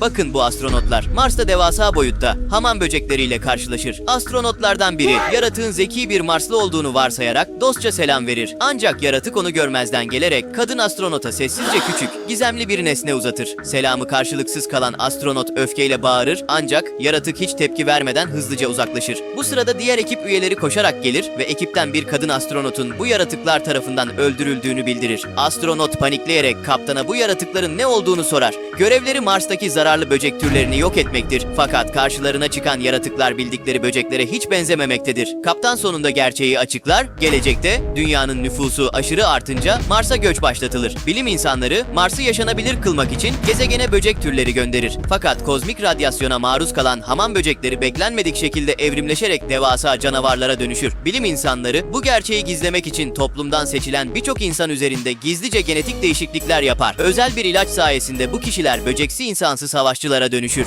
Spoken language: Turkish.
Bakın bu astronotlar Mars'ta devasa boyutta hamam böcekleriyle karşılaşır. Astronotlardan biri yaratığın zeki bir Marslı olduğunu varsayarak dostça selam verir. Ancak yaratık onu görmezden gelerek kadın astronota sessizce küçük, gizemli bir nesne uzatır. Selamı karşılıksız kalan astronot öfkeyle bağırır ancak yaratık hiç tepki vermeden hızlıca uzaklaşır. Bu sırada diğer ekip üyeleri koşarak gelir ve ekipten bir kadın astronotun bu yaratıklar tarafından öldürüldüğünü bildirir. Astronot panikleyerek kaptana bu yaratıkların ne olduğunu sorar. Görevleri Mars'taki zararlı böcek türlerini yok etmektir. Fakat karşılarına çıkan yaratıklar bildikleri böceklere hiç benzememektedir. Kaptan sonunda gerçeği açıklar. Gelecekte dünyanın nüfusu aşırı artınca Mars'a göç başlatılır. Bilim insanları Mars'ı yaşanabilir kılmak için gezegene böcek türleri gönderir. Fakat kozmik radyasyona maruz kalan hamam böcekleri beklenmedik şekilde evrimleşerek devasa canavarlara dönüşür. Bilim insanları bu gerçeği gizlemek için toplumdan seçilen birçok insan üzerinde gizlice genetik değişiklikler yapar. Özel bir ilaç sayesinde bu kişiler böceksi insansı savaşçılara dönüşür.